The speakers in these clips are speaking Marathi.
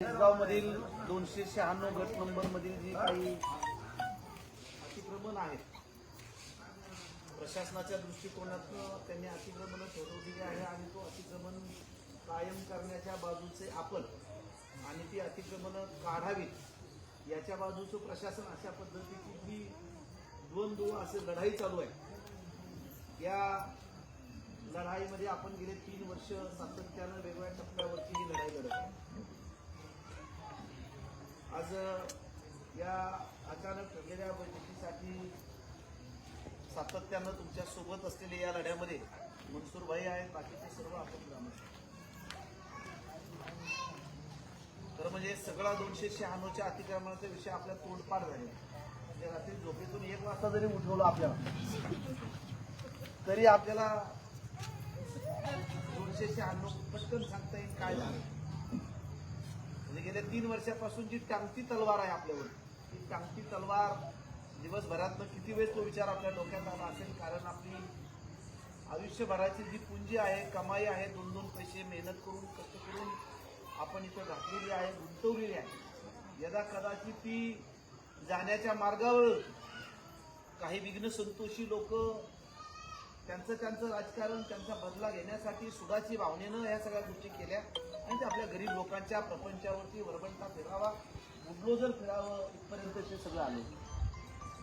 गाव मधील दोनशे शहाण्णव गट नंबर मधील जी काही अतिक्रमण आहेत प्रशासनाच्या दृष्टिकोनातून त्यांनी अतिक्रमण ठरवलेली आहे आणि तो अतिक्रमण कायम करण्याच्या बाजूचे आपण आणि ती अतिक्रमण काढावीत याच्या बाजूचं प्रशासन अशा पद्धतीची जी द्वंद्व असे लढाई चालू आहे या लढाईमध्ये आपण गेले तीन वर्ष सातत्यानं वेगवेगळ्या टप्प्यावरची ही लढाई लढत आहे. आज या अचानक ठरलेल्या बैठकीसाठी सातत्यानं तुमच्यासोबत असलेले या लढ्यामध्ये मनसूर भाई आहेत बाकीचे सर्व आपण ग्रामस्थ तर म्हणजे सगळा दोनशे शहाण्णवच्या अतिक्रमणाचा विषय आपल्या तोंडपाठ झालेला म्हणजे रात्री झोपेतून एक वाजता जरी उठवलं आपल्याला तरी आपल्याला दोनशे शहाण्णव पटकन सांगता येईल काय झालं. म्हणजे गेल्या तीन वर्षापासून जी टांगती तलवार आहे आपल्यावर ती टांगती तलवार दिवसभरातनं किती वेळ तो विचार आपल्या डोक्यात आला असेल? कारण आपली आयुष्यभराची जी पुंजी आहे कमाई आहे दोन दोन पैसे मेहनत करून कष्ट करून आपण इथं घातलेली आहे गुंतवलेली आहे. यदा कदाचित ती जाण्याच्या मार्गावर काही विघ्न संतोषी लोक त्यांचं त्यांचं राजकारण त्यांचा बदला घेण्यासाठी सुडाची भावनेनं या सगळ्या गोष्टी केल्या. आणि ते आपल्या गरीब लोकांच्या प्रपंचावरती वरबंटा फिरावा बुडलोजर फिरावं इथपर्यंत ते सगळं आलं.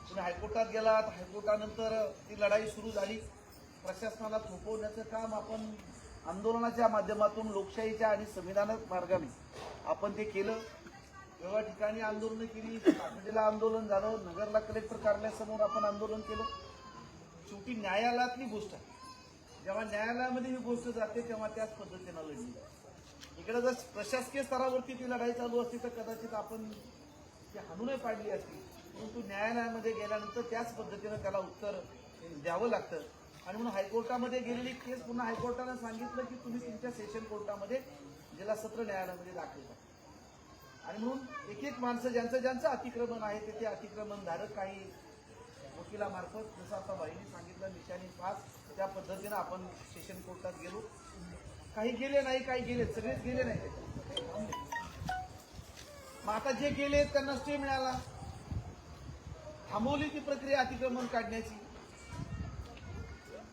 तुम्ही हायकोर्टात गेलात हायकोर्टानंतर ती लढाई सुरू झाली. प्रशासनाला थोपवण्याचं काम आपण आंदोलनाच्या माध्यमातून लोकशाहीच्या आणि संविधानात मार्गाने आपण ते केलं. वेगळ्या ठिकाणी आंदोलनं केली काकडीला आंदोलन झालं नगरला कलेक्टर कार्यालयासमोर आपण आंदोलन केलं. शेवटी न्यायालयातली गोष्ट आहे. जेव्हा न्यायालयामध्ये ही गोष्ट जाते तेव्हा त्याच पद्धतीनं लढली इकडे जर प्रशासकीय स्तरावरती ती लढाई चालू असती तर कदाचित आपण ती हाणूनही पाडली असती. परंतु न्यायालयामध्ये गेल्यानंतर त्याच पद्धतीनं त्याला उत्तर द्यावं लागतं. आणि म्हणून हायकोर्टामध्ये गेलेली केस पुन्हा हायकोर्टानं सांगितलं की तुम्ही तुमच्या सेशन कोर्टामध्ये जिल्हा सत्र न्यायालयामध्ये दाखल करा. आणि म्हणून एक एक माणसं ज्यांचं ज्यांचं अतिक्रमण आहे ते ते अतिक्रमण धारक काही वकिलामार्फत जसं आता बाईंनी सांगितलं निशाणी पास त्या पद्धतीनं आपण सेशन कोर्टात गेलो. काही गेले नाही काही गेले सगळेच गेले नाही. मग आता जे गेले त्यांना स्टे मिळाला. थांबवली ती प्रक्रिया अतिक्रमण काढण्याची.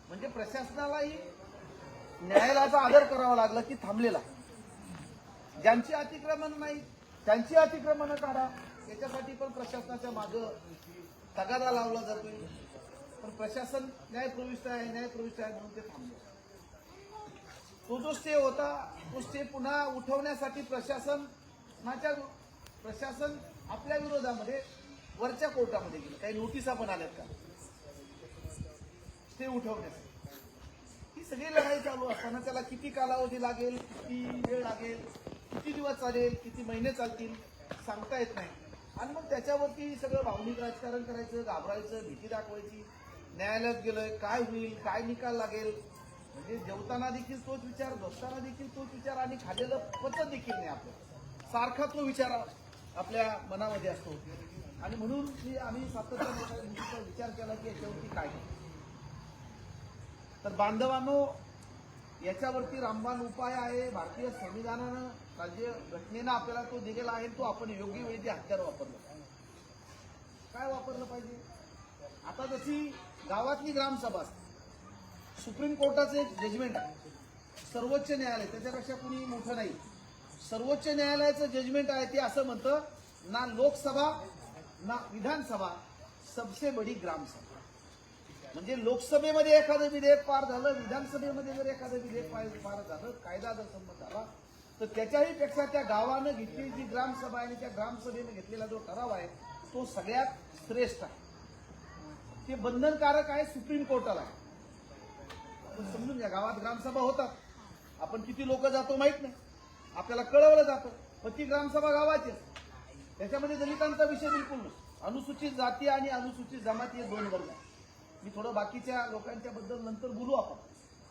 म्हणजे प्रशासनालाही न्यायालयाचा आदर करावा लागला की थांबलेला. ज्यांची अतिक्रमण नाही त्यांची अतिक्रमण काढा. याच्यासाठी पण प्रशासनाच्या माग तगादा लावला जातोय पण प्रशासन न्यायप्रविष्ट आहे न्यायप्रविष्ट आहे म्हणून ते थांबले. तो जो स्टे होता तो स्टे पुन्हा उठवण्यासाठी प्रशासनाच्या प्रशासन आपल्या विरोधामध्ये वरच्या कोर्टामध्ये गेलं. काही नोटिसा पण आल्यात का? स्टे उठवण्यासाठी ही सगळी लढाई चालू असताना त्याला किती कालावधी लागेल किती वेळ लागेल किती दिवस चालेल किती महिने चालतील सांगता येत नाही. आणि मग त्याच्यावरती सगळं भावनिक राजकारण करायचं घाबरायचं भीती दाखवायची. न्यायालयात गेलोय काय होईल काय निकाल लागेल? म्हणजे जेवताना देखील तोच विचार बसताना देखील तोच विचार आणि खाल्लेलं पचत देखील नाही आपलं. सारखा तो विचार आपल्या मनामध्ये असतो. आणि म्हणून मी आम्ही सातत्याने विचार केला की याच्यावरती काय? तर बांधवांनो याच्यावरती रामबाण उपाय आहे. भारतीय संविधानानं राज्य घटनेनं आपल्याला तो दिलेला आहे. तो आपण योग्य वेळी ते हत्यार वापरलं. काय वापरलं पाहिजे? आता जशी गावातली ग्रामसभा असते सुप्रीम कोर्टाचं एक जजमेंट आहे. सर्वोच्च न्यायालय त्याच्यापेक्षा कुणी मोठं नाही. सर्वोच्च न्यायालयाचं जजमेंट आहे ते असं म्हणतं ना लोकसभा ना विधानसभा सबसे बडी ग्रामसभा. म्हणजे लोकसभेमध्ये एखादं विधेयक पार झालं विधानसभेमध्ये जर एखादं विधेयक पार पार झालं कायदा जर संमत झाला तर त्याच्याही पेक्षा त्या गावानं घेतलेली जी ग्रामसभा आहे आणि त्या ग्रामसभेनं घेतलेला जो ठराव आहे तो सगळ्यात श्रेष्ठ आहे. ते बंधनकारक आहे सुप्रीम कोर्टाला. आहे आपण समजून घ्या गावात ग्रामसभा होतात. आपण किती लोक जातो माहीत नाही. आपल्याला कळवलं जातं. पण ती ग्रामसभा गावाची त्याच्यामध्ये दलितांचा विषय बिलकुल अनुसूचित जाती आणि अनुसूचित जमाती हे दोन वर्ग मी थोडं बाकीच्या लोकांच्या बद्दल नंतर बोलू आपण.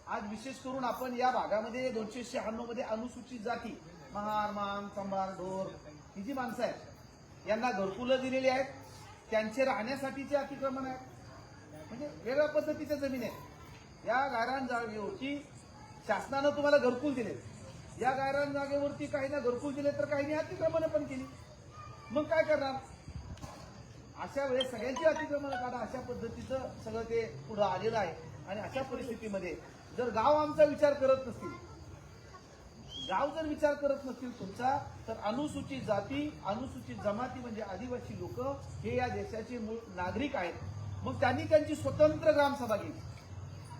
आज विशेष करून आपण या भागामध्ये दोनशे शहाण्णवमध्ये अनुसूचित जाती महार मान संभार ढोर ही जी माणसं आहेत यांना घरकुलं दिलेली आहेत. त्यांचे राहण्यासाठीचे अतिक्रमण आहे म्हणजे वेगळ्या पद्धतीच्या जमीन आहे या गायरान जागेवरती शासनानं तुम्हाला घरकुल दिले. या गायरान जागेवरती काही ना घरकुल दिले तर काही अतिक्रमण पण केली. मग काय करणार? अशा वेळेस सगळ्यांची अतिक्रमण काढा अशा पद्धतीचं सगळं ते पुढं आलेलं आहे. आणि अशा परिस्थितीमध्ये जर गाव आमचा विचार करत नसतील गाव जर विचार करत नसतील तुमचा तर अनुसूचित जाती अनुसूचित जमाती म्हणजे आदिवासी लोक हे या देशाचे मूळ नागरिक आहेत. मग त्यांनी त्यांची स्वतंत्र ग्रामसभा घेतली.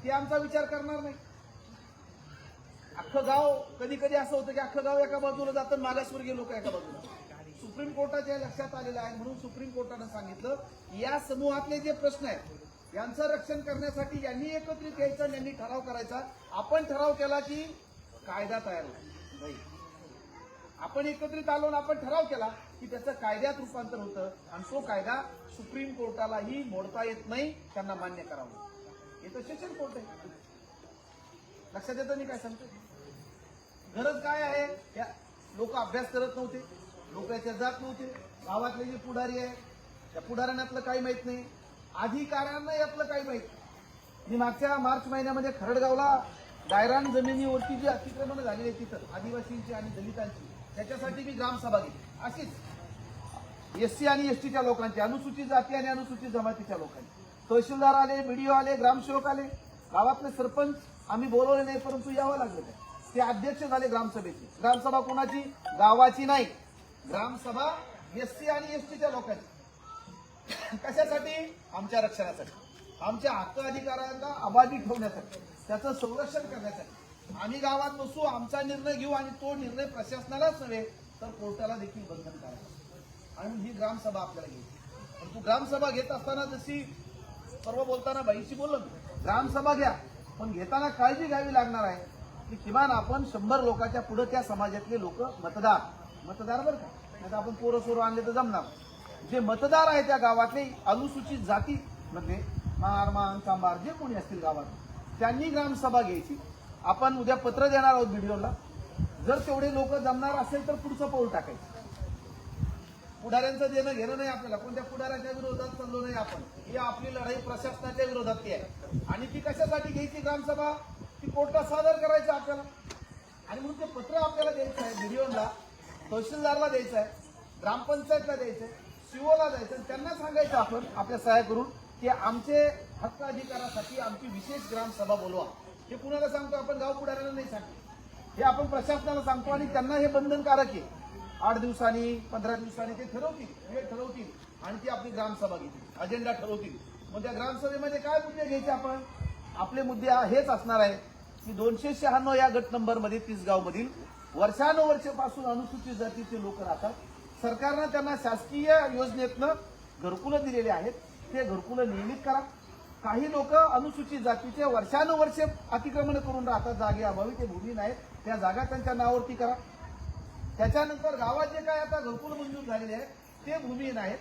ते आमचा विचार करणार नाही. अख्खं गाव कधी कधी असं होतं की अख्खं गाव एका बाजूला जातं मागासवर्गीय लोक एका बाजूला सुप्रीम कोर्टाच्या लक्षात आलेलं आहे म्हणून सुप्रीम कोर्टानं सांगितलं या समूहातले जे प्रश्न आहेत यांचं रक्षण करण्यासाठी यांनी एकत्रित यायचं आणि यांनी ठराव करायचा. आपण ठराव केला की कायदा तयार नाही. आपण एकत्रित आलो आणि आपण ठराव केला की त्याचं कायद्यात रूपांतर होतं आणि तो कायदा सुप्रीम कोर्टालाही मोडता येत नाही त्यांना मान्य करावं. हे तर सेशन कोर्ट आहे. लक्षात येतं मी काय सांगतो गरज काय आहे? या लोक अभ्यास करत नव्हते. लोक याच्यात जात नव्हते. गावातले जे पुढारी आहे त्या पुढाऱ्यांना काही माहीत नाही. अधिकाऱ्यांना यातलं काही माहीत मी मागच्या मार्च महिन्यामध्ये खरडगावला गायरान जमिनीवरती जी अतिक्रमण झालेली आहे तिथं आदिवासींची आणि दलितांची त्याच्यासाठी मी ग्रामसभा घेतली. अशीच. एससी आणि एसटीच्या लोकांची अनुसूचित जाती आणि अनुसूचित जमातीच्या लोकांची. तहसीलदार आले बीडीओ आले ग्रामसेवक आले गावातले सरपंच आम्ही बोलवले नाही परंतु यावं लागलं ते. अध्यक्ष झाले ग्रामसभेचे. ग्रामसभा कोणाची? गावाची नाही. ग्रामसभा एससी आणि एसटीच्या लोकांची. कशासाठी? आमच्या रक्षणासाठी. आमच्या हक्क अधिकारांना अबाधित ठेवण्यासाठी. त्याचं संरक्षण करण्यासाठी. आम्ही गावात बसू आमचा निर्णय घेऊ आणि तो निर्णय प्रशासनालाच नव्हे तर कोर्टाला देखील बंधन करायचा. आणि ही ग्रामसभा आपल्याला घेऊ परंतु ग्रामसभा घेत असताना जशी सर्व बोलताना बाईशी बोललो ग्रामसभा घ्या पण घेताना काळजी घ्यावी लागणार आहे. की किमान आपण शंभर लोकांच्या पुढे त्या समाजातले लोक मतदार. मतदार बरं का? नाही आपण पोरं सोरं आणले तर जमणार. जे मतदार आहे त्या गावातले अनुसूचित जाती म्हणजे मार मान सांबार जे कोणी असतील गावात त्यांनी ग्रामसभा घ्यायची. आपण उद्या पत्र देणार आहोत व्हिडिओला जर तेवढे लोक जमणार असेल तर पुढचं पाऊल टाकायचं. पुढाऱ्यांचं देणं घेणं नाही आपल्याला. कोणत्या पुढाऱ्याच्या विरोधात चाललो नाही आपण. ही आपली लढाई प्रशासनाच्या विरोधात ती आहे. आणि ती कशासाठी घ्यायची ग्रामसभा? ती कोर्टात सादर करायचं आपल्याला. आणि म्हणून ते पत्र आपल्याला द्यायचं आहे व्हिडिओला तहसीलदारला द्यायचं आहे ग्रामपंचायतला द्यायचं आहे सीओला द्यायचं आणि त्यांना सांगायचं आपण आपल्या सहाय्य करून की आमचे हक्क अधिकारासाठी आमची विशेष ग्रामसभा बोलवा. हे कुणाला सांगतो आपण? गाव पुढाऱ्यांना नाही सांगतो. हे आपण प्रशासनाला सांगतो आणि त्यांना हे बंधनकारक आहे. आठ दिवसांनी पंधरा दिवसांनी ते ठरवतील. वेळ ठरवतील. आणि ती आपली ग्रामसभा घेतील. अजेंडा ठरवतील. मग त्या ग्रामसभेमध्ये काय मुद्दे घ्यायचे आपण? आपले मुद्दे हेच असणार आहे की दोनशे शहाण्णव या गट नंबरमध्ये तिसगाव मधील वर्षानुवर्षापासून अनुसूचित जातीचे लोक राहतात. सरकारनं त्यांना शासकीय योजनेतनं घरकुलं दिलेले आहेत. ते घरकुलं नियमित करा. काही लोक अनुसूचित जातीचे वर्षानुवर्षे अतिक्रमण करून राहतात. जागे अभावी ते भूमी नाहीत. त्या जागा त्यांच्या नावावरती करा. त्याच्यानंतर गावात जे काय आता घरकुल मंजूर झालेले आहेत ते भूमिहीन आहेत.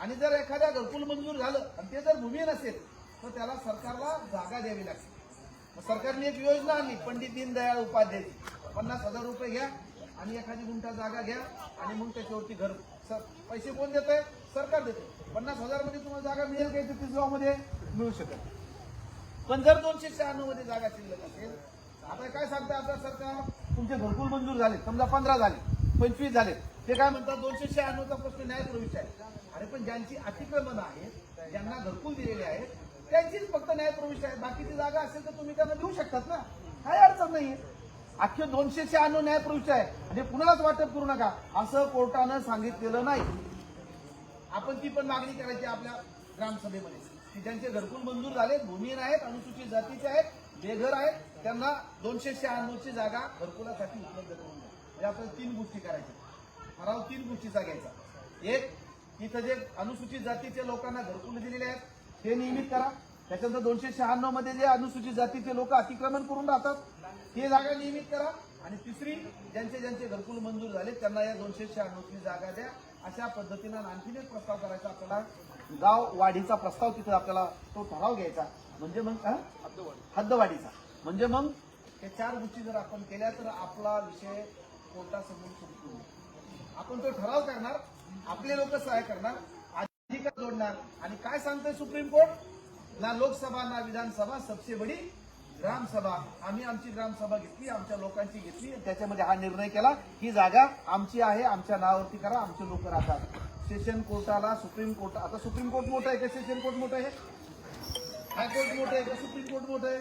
आणि जर एखाद्या घरकुल मंजूर झालं आणि ते जर भूमिहीन असेल तर त्याला सरकारला जागा द्यावी लागते. सरकारने एक योजना आणली पंडित दीनदयाळ उपाध्यायची पन्नास हजार रुपये घ्या आणि एखादी गुंठा जागा घ्या आणि मग त्याच्यावरती घर सर पैसे कोण देत आहे? सरकार देते पन्नास हजारमध्ये तुम्हाला जागा मिळेल का इथे तिसगावमध्ये? मिळू शकेल पण जर दोनशे शहाण्णवमध्ये जागा शिल्लक असेल आता काय सांगता आता सरकार? तुमचे घरकुल मंजूर झाले समजा पंधरा झाले. पंचवीस झाले. ते काय म्हणतात दोनशे शहाण्णवचा प्रश्न न्यायप्रविष्ट आहे. अरे पण ज्यांची अतिक्रमण आहेत ज्यांना घरकुल दिलेले आहेत त्यांचीच फक्त न्यायप्रविष्ट आहे बाकीची जागा असेल तर तुम्ही त्यांना देऊ शकतात ना? काही अडचण नाहीये अख्खे दोनशे शहाण्णव न्यायप्रविष्ट आहे. आणि कुणालाच वाटप करू नका. असं कोर्टानं सांगितलेलं नाही. आपण ती पण मागणी करायची आपल्या ग्रामसभेमध्ये. की ज्यांचे घरकुल मंजूर झाले भूमिहीन आहेत अनुसूचित जातीचे आहेत बेघर आहेत त्यांना दोनशे शहाण्णवची जागा घरकुलासाठी उपलब्ध करून द्या. म्हणजे आपल्याला तीन गोष्टी करायच्या. ठराव तीन गोष्टीचा घ्यायचा एक इथं जे अनुसूचित जातीच्या लोकांना घरकुल दिलेले आहेत ते नियमित करा. त्याच्यानंतर दोनशे शहाण्णवमध्ये जे अनुसूचित जातीचे लोक अतिक्रमण करून राहतात ते जागा नियमित करा. आणि तिसरी ज्यांचे ज्यांचे घरकुल मंजूर झाले त्यांना या दोनशे शहाण्णवची जागा द्या. अशा पद्धतीनं आणखीन एक प्रस्ताव करायचा आपल्याला. गाव वाढीचा प्रस्ताव तिथे आपल्याला तो ठराव घ्यायचा. म्हणजे मग? हद्दवाढीचा. म्हणजे मग हे चार गोष्टी जर आपण केल्या तर आपला विषय कोर्टासमोर सुरू होईल आपण तो ठराव करणार आपले लोक सहाय्य करणार अधिकार जोडणार. आणि काय सांगतंय सुप्रीम कोर्ट? ना लोकसभा ना विधानसभा सबसे बडी ग्रामसभा. आम्ही आमची ग्रामसभा घेतली आमच्या लोकांची घेतली त्याच्यामध्ये हा निर्णय केला. ही जागा आमची आहे आमच्या नावावरती करा आमचे लोक राहतात. सेशन कोर्टाला सुप्रीम कोर्ट आता सुप्रीम कोर्ट मोठं आहे का? सेशन कोर्ट मोठं आहे? हायकोर्ट मोठं आहे का? सुप्रीम कोर्ट मोठं आहे?